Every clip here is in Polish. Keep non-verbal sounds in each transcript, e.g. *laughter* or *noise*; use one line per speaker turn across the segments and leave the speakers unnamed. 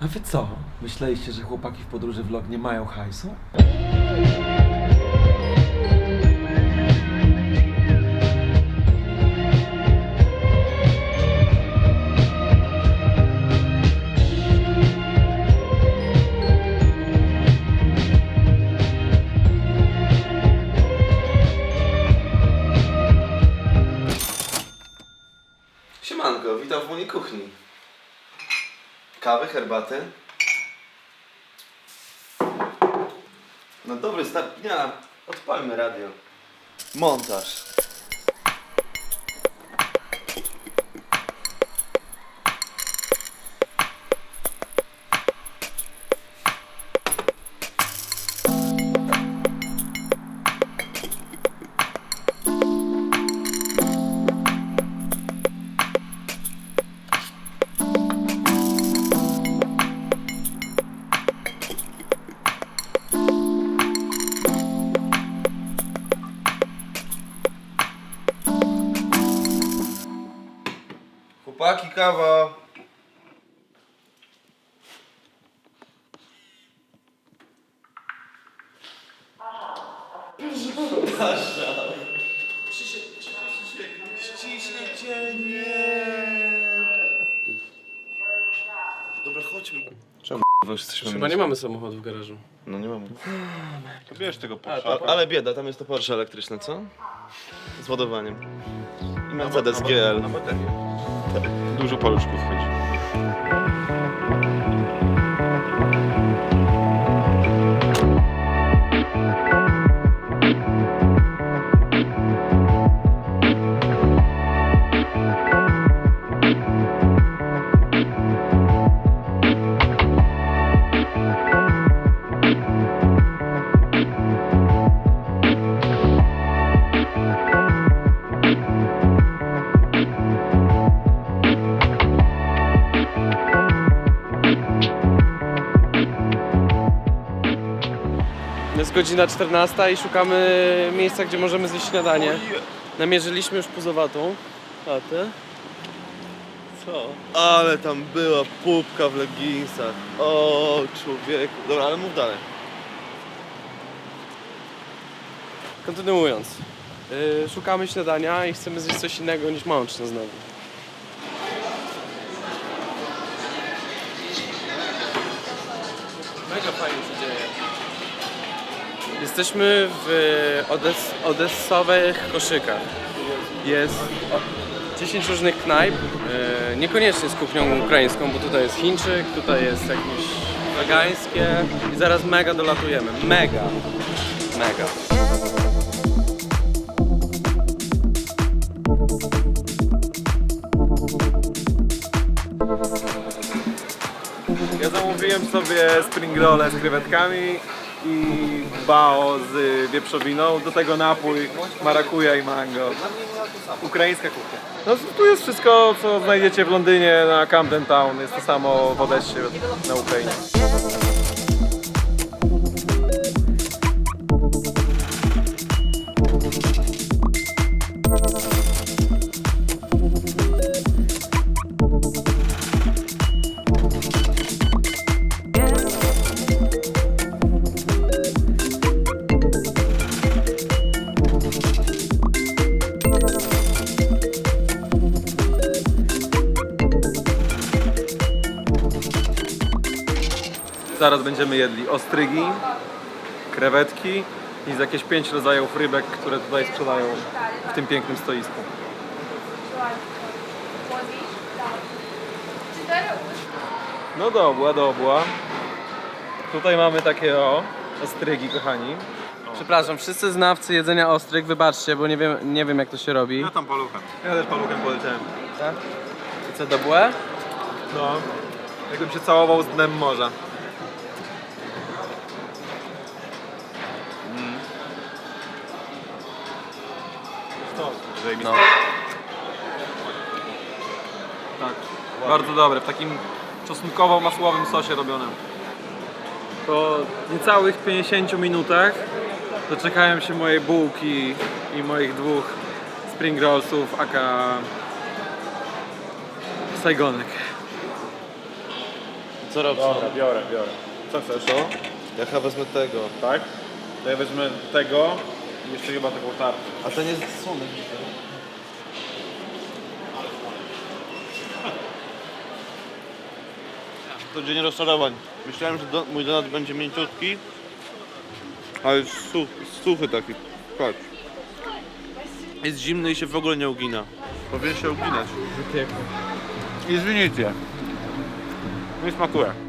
A wy co? Myśleliście, że chłopaki w podróży vlog nie mają hajsu?
Herbaty. No dobry start dnia. Odpalmy radio. Montaż. Kawa. Ściśnijcie, nie. Dobra, chodźmy. Czemu już jesteśmy
Chyba nie mamy samochodu w garażu.
No nie mamy.
To bierz tego
A,
Porsche.
ale bieda, tam jest to Porsche elektryczne, co? Z ładowaniem. I Mercedes GL.
Na baterię. Dużo paluszków chodzi.
Godzina 14 i szukamy miejsca, gdzie możemy zjeść śniadanie. Namierzyliśmy już puzowatą. A ty? Co?
Ale tam była pupka w leginsach. O, człowieku. Dobra, ale mów dalej.
Kontynuując. Yy, szukamy śniadania i chcemy zjeść coś innego niż mączne znowu. Mega fajnie. Jesteśmy w Odes odessowych koszykach. Jest o- 10 różnych knajp, yy, niekoniecznie z kuchnią ukraińską, bo tutaj jest Chińczyk, tutaj jest jakieś wegańskie i zaraz mega dolatujemy. Mega. Mega.
Ja zamówiłem sobie spring rolle z krewetkami i bao z wieprzowiną, do tego napój marakuja i mango. Ukraińska kuchnia. No tu jest wszystko, co znajdziecie w Londynie na Camden Town. Jest to samo w Odessie na Ukrainie. Zaraz będziemy jedli ostrygi, krewetki i z jakieś pięć rodzajów rybek, które tutaj sprzedają w tym pięknym stoisku. No dobra, dobra. Tutaj mamy takie o, ostrygi kochani.
Przepraszam, wszyscy znawcy jedzenia ostrych, wybaczcie, bo nie wiem, nie wiem jak to się robi.
Ja tam paluchem. Ja też paluchem poleciałem.
Tak? I co, dobre?
No, jakbym się całował z dnem morza.
No.
Tak, bardzo dobre, w takim czosnkowo-masłowym sosie robionym. Po niecałych 50 minutach doczekałem się mojej bułki i moich dwóch spring rollsów, aka Saigonek.
co robisz?
Dobra, biorę, biorę. Co chcesz?
Co? Ja chyba wezmę tego.
Tak? To ja wezmę tego i jeszcze chyba taką tarczę.
A ten jest słonek. To dzień rozczarowań. Myślałem, że do, mój donat będzie mięciutki, ale jest such, suchy taki. Patrz. Jest zimny i się w ogóle nie ugina. Powinien się uginać.
I zwinicie. Mi smakuje.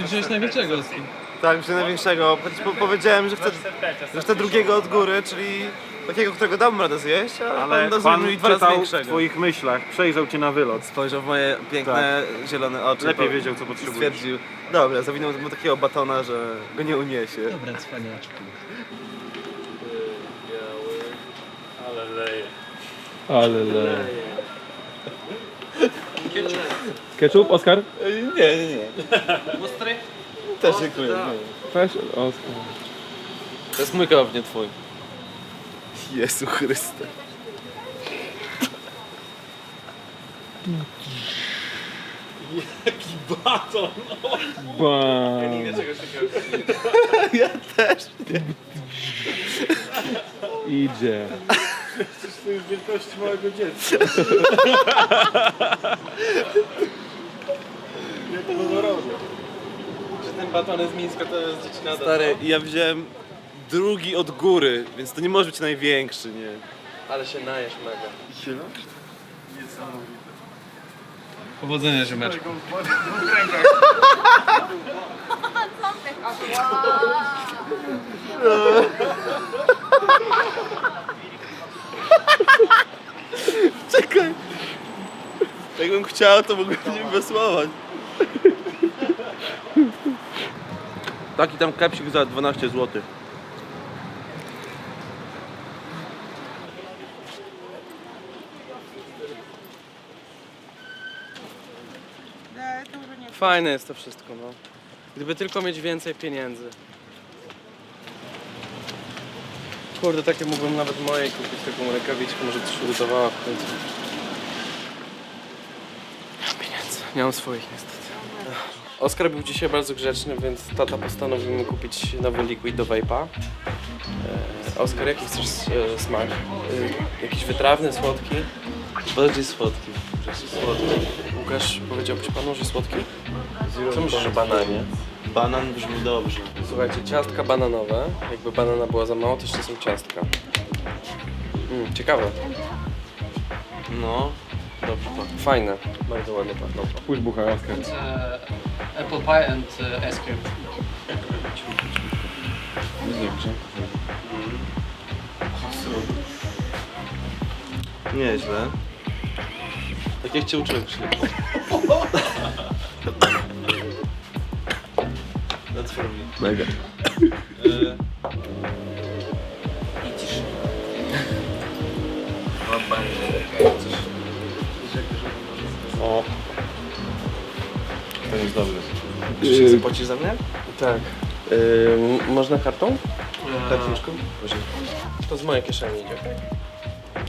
Ty wziąłeś największego z kim?
Tak, myślę największego. Po, powiedziałem, że chcę, że chcę drugiego od góry, czyli takiego, którego dam radę zjeść, a
Ale
pan
pan
mi dwa razy
czytał w
większego.
twoich myślach, przejrzał cię na wylot.
Spojrzał w moje piękne, zielone oczy.
Lepiej
po-
wiedział, co potrzebujesz.
Stwierdził, dobra, zawinął mu takiego batona, że go nie uniesie.
Dobra, cwaniaczku.
Ale leje. Ketchup, Oskar?
Też dziękuję.
Weź, Oskar.
To jest mój kebab, nie twój. Jezu Chryste.
Bam. *laughs*
Ja też.
Idzie.
To już wielkości małego dziecka. *laughs* Jak honorowo.
Że ten baton z Mińska to jest dziecina
Stary, ja wziąłem drugi od góry, więc to nie może być największy, nie?
Ale się najesz mega. Powodzenia ziomeczku.
Czekaj. Jakbym chciał, to mógłbym nim wysłować. Taki tam kepsik za 12 zł.
Fajne jest to wszystko, no. Gdyby tylko mieć więcej pieniędzy. Kurde, takie mógłbym nawet mojej kupić taką rękawiczkę, może coś uratowała w końcu. Nie mam pieniędzy. Nie mam swoich niestety. Oskar był dzisiaj bardzo grzeczny, więc tata postanowił mu kupić nowy liquid do vape'a. E, Oskar, jaki chcesz e, smak? E, jakiś wytrawny, słodki?
Bardziej słodki.
Słodki. Łukasz, powiedziałbyś panu, że słodki? Co myślisz o bananie?
Banan brzmi dobrze.
Słuchajcie, ciastka bananowe. Jakby banana była za mało, to jeszcze są ciastka. Mm, ciekawe.
No, dobrze to.
Fajne. Bardzo ładnie pachną.
Pójdź bucha, Oskar.
uh, apple pie and uh, ice cream.
Nieźle. Tak jak cię uczyłem Krzysiek. *laughs* That's for me.
Mega. O. To jest dobry.
Yy,
Zapłacisz za mnie?
tak. Yy, można kartą?
Karteczką?
To z mojej kieszeni idzie?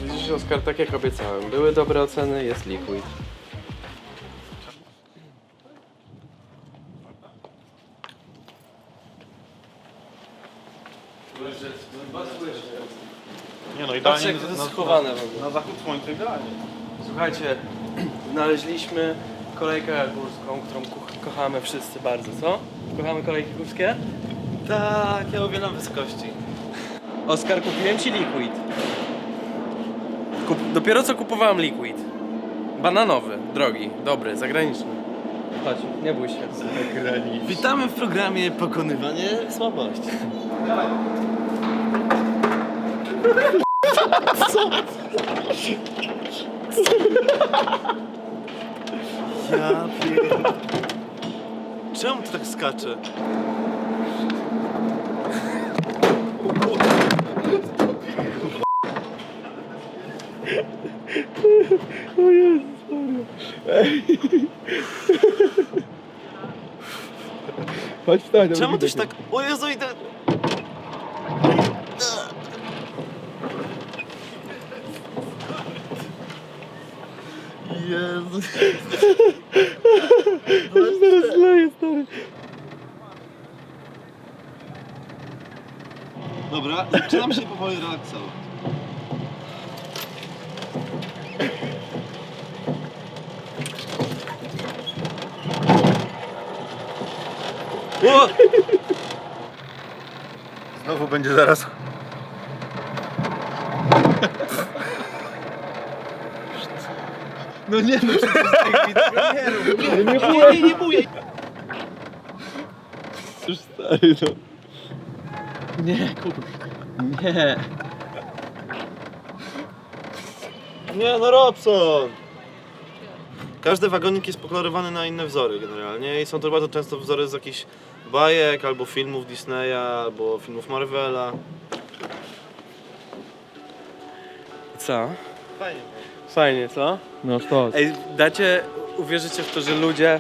Widzisz, Oskar, tak jak obiecałem. Były dobre oceny, jest liquid.
Nie no,
Patrz,
idealnie
jak to
na,
jest schowane w ogóle.
na zachód słońca idealnie.
Słuchajcie, *clears throat* znaleźliśmy kolejkę górską, którą ko- kochamy wszyscy bardzo, co? Kochamy kolejki górskie?
Tak, ja uwielbiam wysokości.
Oskar, kupiłem ci liquid. Kup dopiero co kupowałem liquid. Bananowy, drogi, dobry, zagraniczny. Chodź, nie bój się.
Witamy w programie Pokonywanie Słabości. Ja pier... Czemu to tak skacze?
Chodź wstań. no
Czemu
widać
tyś tak... O Jezu.
mnie. Zaraz leję, stary.
Dobra, zaczynam się powoli relaksować. O! Znowu będzie zaraz. No nie, no
Nie, nie
nie, nie, nie bój.
Już stary, no.
Nie.
Nie, no Robson! Każdy wagonik jest pokolorowany na inne wzory generalnie i są to bardzo często wzory z jakichś bajek, albo filmów Disneya, albo filmów Marvela.
Co?
Fajnie.
Fajnie, co?
No sztos.
Ej, dacie, uwierzycie w to, że ludzie,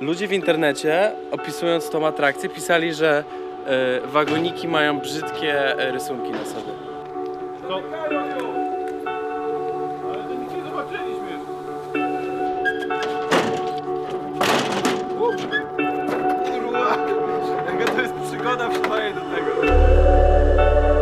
ludzie w internecie, opisując tą atrakcję, pisali, że e, wagoniki mają brzydkie e, rysunki na sobie.
Kurwa! To jest przygoda wstaje do tego.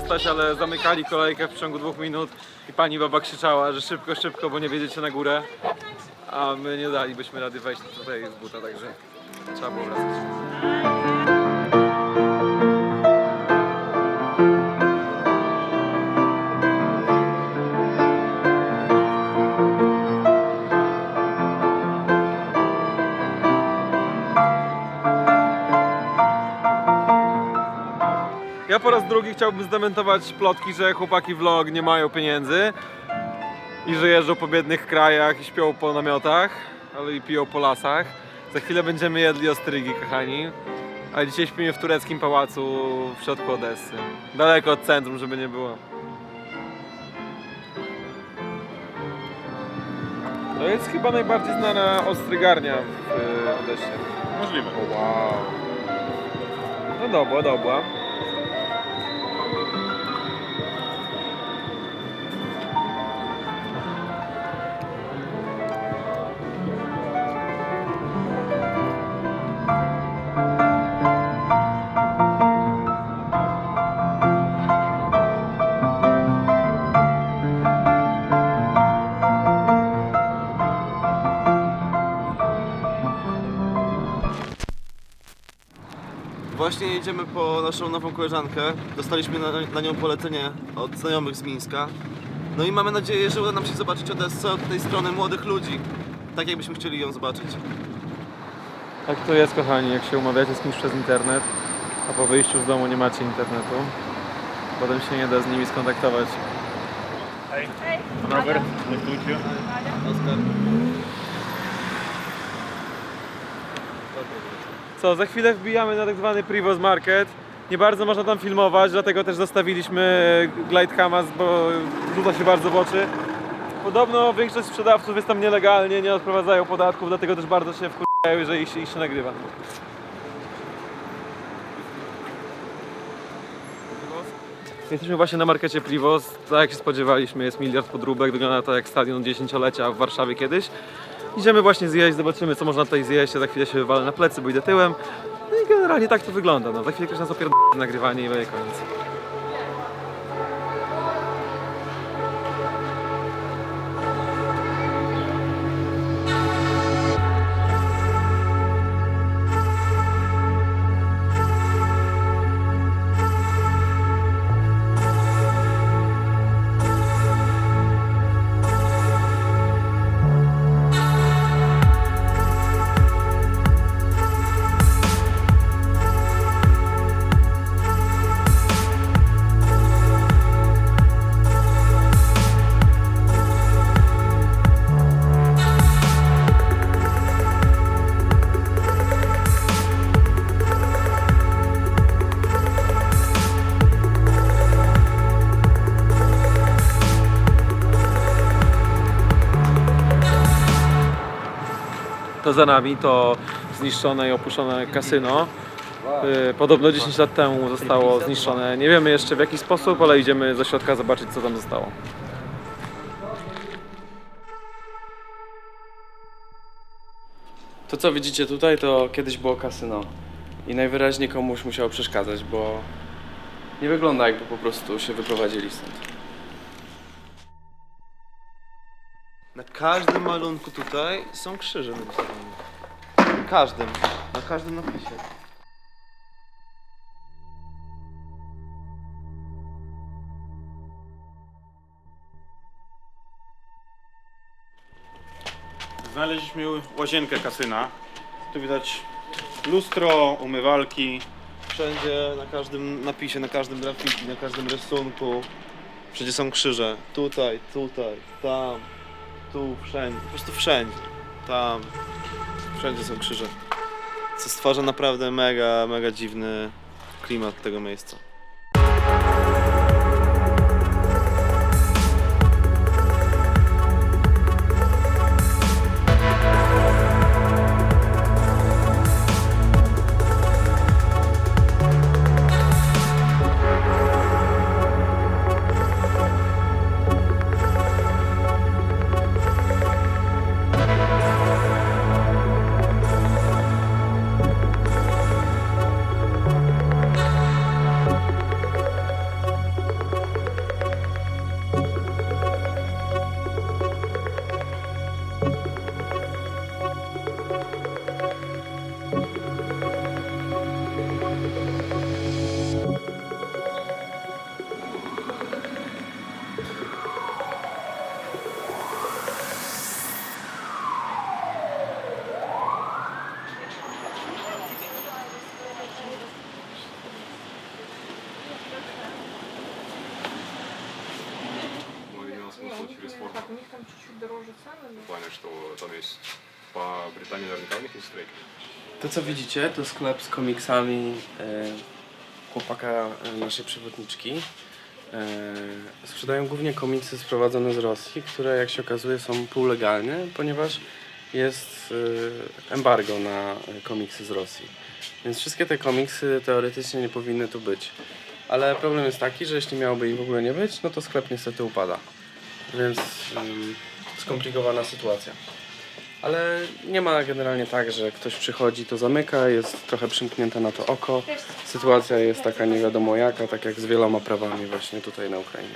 Zostać, ale zamykali kolejkę w ciągu dwóch minut i pani baba krzyczała, że szybko, szybko, bo nie wiedziecie na górę. A my nie dalibyśmy rady wejść tutaj z buta, także trzeba było wracać. Po raz drugi chciałbym zdementować plotki, że chłopaki vlog nie mają pieniędzy i że jeżdżą po biednych krajach i śpią po namiotach, ale i piją po lasach. Za chwilę będziemy jedli ostrygi, kochani. A dzisiaj śpimy w tureckim pałacu w środku Odessy. Daleko od centrum, żeby nie było. To jest chyba najbardziej znana ostrygarnia w y, Odessie.
Możliwe.
O, wow. No dobra, dobra.
Po naszą nową koleżankę. Dostaliśmy na, na nią polecenie od znajomych z Mińska. No i mamy nadzieję, że uda nam się zobaczyć Odessę od tej strony młodych ludzi. Tak jakbyśmy chcieli ją zobaczyć.
Tak to jest, kochani, jak się umawiacie z kimś przez internet, a po wyjściu z domu nie macie internetu. Potem się nie da z nimi skontaktować. Co, za chwilę wbijamy na tak zwany Privos Market. Nie bardzo można tam filmować, dlatego też zostawiliśmy Glidecama, bo rzuca się bardzo w oczy. Podobno większość sprzedawców jest tam nielegalnie, nie odprowadzają podatków, dlatego też bardzo się wkurzają, jeżeli ich się, się nagrywa. Jesteśmy właśnie na markecie Privos. Tak jak się spodziewaliśmy, jest miliard podróbek. Wygląda to jak stadion dziesięciolecia w Warszawie kiedyś. Idziemy właśnie zjeść, zobaczymy co można tutaj zjeść. Ja za chwilę się wywalę na plecy, bo idę tyłem. No i generalnie tak to wygląda. No, za chwilę ktoś nas opierdolę nagrywanie i będzie koniec. To za nami to zniszczone i opuszczone kasyno. Y, Podobno 10 lat temu zostało zniszczone. Nie wiemy jeszcze w jaki sposób, ale idziemy do środka zobaczyć co tam zostało.
To co widzicie tutaj, to kiedyś było kasyno. I najwyraźniej komuś musiało przeszkadzać, bo nie wygląda jakby po prostu się wyprowadzili stąd.
Na każdym malunku tutaj są krzyże narysowane. Na każdym. Na każdym napisie.
Znaleźliśmy łazienkę kasyna. Tu widać lustro, umywalki.
Wszędzie, na każdym napisie, na każdym grafiki, na każdym rysunku. Wszędzie są krzyże. Tutaj, tutaj, tam, tu, wszędzie. Po prostu wszędzie. Tam. Wszędzie są krzyże. Co stwarza naprawdę mega, mega dziwny klimat tego miejsca.
имел смысл через форму. Так, у них там чуть-чуть дороже цены. В плане, что там есть по Британии наверняка у них есть треки.
To co widzicie, to sklep z komiksami e, chłopaka e, naszej przewodniczki. E, sprzedają głównie komiksy sprowadzone z Rosji, które jak się okazuje są półlegalne, ponieważ jest e, embargo na e, komiksy z Rosji. Więc wszystkie te komiksy teoretycznie nie powinny tu być. Ale problem jest taki, że jeśli miałoby ich w ogóle nie być, no to sklep niestety upada. Więc ym, skomplikowana sytuacja. Ale nie ma generalnie tak, że ktoś przychodzi, to zamyka, jest trochę przymknięte na to oko. Sytuacja jest taka nie wiadomo jaka, tak jak z wieloma prawami właśnie tutaj na Ukrainie.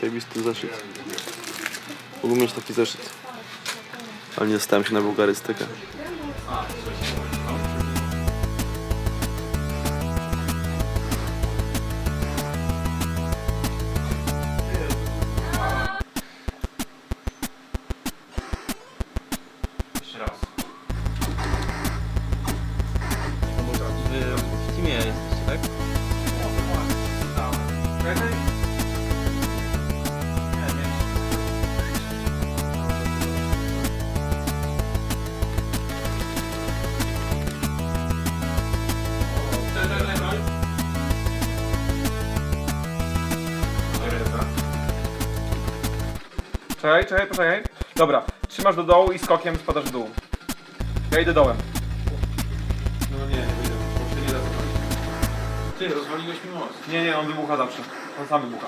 Zajebisty zeszyt. Mógłbym mieć taki zeszyt. Ale nie stałem się na bułgarystykę.
Czekaj, czekaj, poczekaj. Dobra, trzymasz do dołu i skokiem spadasz w dół. Ja idę dołem.
No nie, nie wyjdę. Bo się nie da wypalić. Ty, rozwaliłeś mi most.
Nie, nie, on wybucha zawsze. On sam wybucha.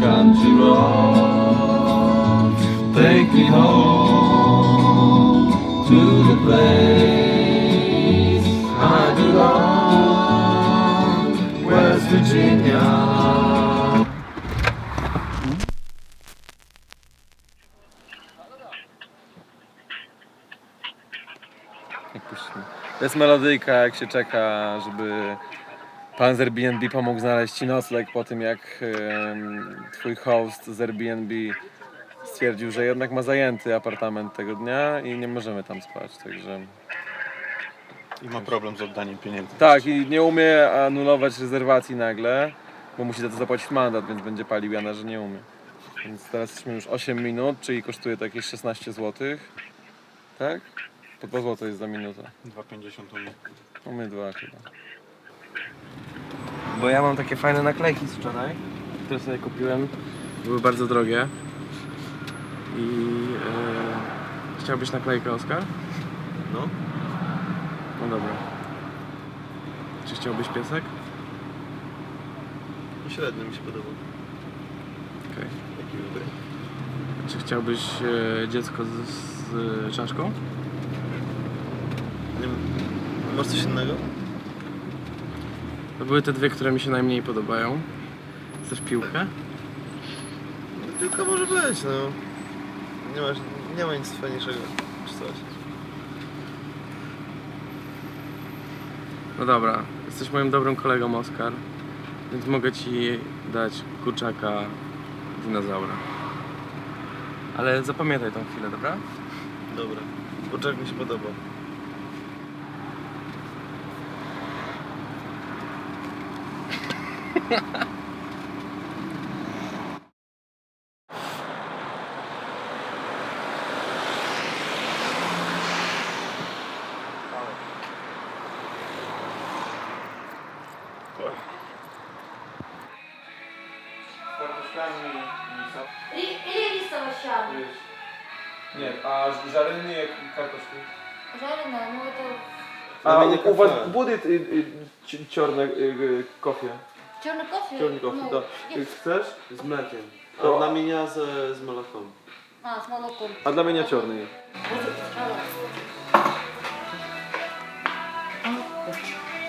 Country road, take me home place I belong, West Virginia. To jest melodyjka, jak się czeka, żeby pan z Airbnb pomógł znaleźć ci nocleg po tym, jak twój host z Airbnb stwierdził, że jednak ma zajęty apartament tego dnia i nie możemy tam spać, także...
I ma problem z oddaniem pieniędzy.
Tak, i nie umie anulować rezerwacji nagle, bo musi za to zapłacić mandat, więc będzie palił Jana, że nie umie. Więc teraz jesteśmy już 8 minut, czyli kosztuje to jakieś 16 zł. Tak? Po 2 zł jest za minutę.
2,50 u mnie.
No my dwa chyba.
Bo ja mam takie fajne naklejki z wczoraj, które sobie kupiłem. Były bardzo drogie. I e, chciałbyś naklejkę, Oskar?
No.
No dobra. Czy chciałbyś piesek?
Średnio mi się podoba.
Okej.
Taki dobry.
Czy chciałbyś e, dziecko z, z czaszką?
Nie, masz coś innego?
To były te dwie, które mi się najmniej podobają. Chcesz piłkę?
Tylko może być, no. Nie ma, nie ma nic fajniejszego czy coś.
No dobra, jesteś moim dobrym kolegą, Oskar, więc mogę ci dać kurczaka dinozaura. Ale zapamiętaj tą chwilę, dobra?
Dobra. Poczek mi się podoba. *laughs*
A
Zamienię
u was
kafę.
будет y, y, ci- ciorne y, y, koфе?
черный кофе.
Ciorny koфе,
ну,
да.
и-
Chcesz?
Z mlekiem.
A dla mnie z, z molechą.
А, с молоком.
A dla mnie ciorny.
Вот сначала.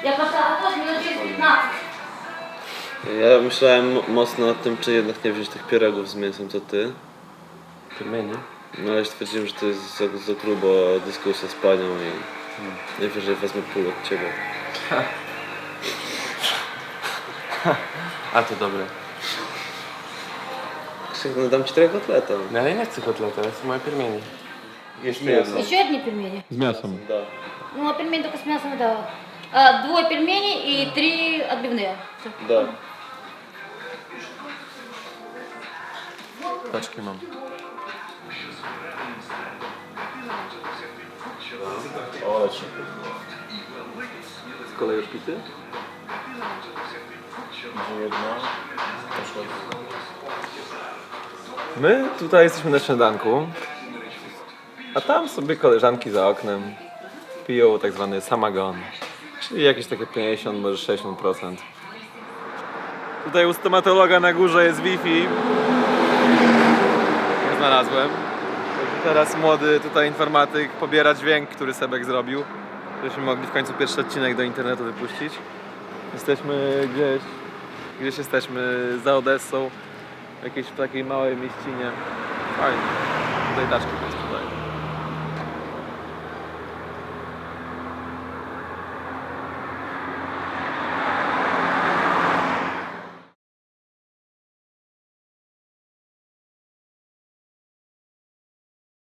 Я пошла готовить минут через 15.
Ja myślałem mo- mocno nad tym, czy jednak nie wziąć tych pierogów z mięsem, co ty.
Piemieni.
No ale stwierdziłem, że to jest za, za grubo dyskusja z panią i najwyżej wezmę pół od ciebie.
A to dobre.
Krzyk, no dam ci trochę kotleta.
No ale ja nie chcę kotleta, to są moje piermieni.
Jeszcze jedno.
Еще одни пельмени.
Z miasem.
Da.
Ну, а пельмени только с мясом, да. А, двое пельменей и три отбивные. Всё.
Da.
Paczki mam. Z kolei już pity? My tutaj jesteśmy na śniadanku, a tam sobie koleżanki za oknem piją tak zwany samagon, czyli jakieś takie 50, może 60%. Tutaj u stomatologa na górze jest Wi-Fi. Nie znalazłem. Teraz młody tutaj informatyk pobiera dźwięk, który Sebek zrobił, żebyśmy mogli w końcu pierwszy odcinek do internetu wypuścić. Jesteśmy gdzieś, gdzieś jesteśmy za Odessą, w jakiejś takiej małej mieścinie. Fajnie. Tutaj daczka.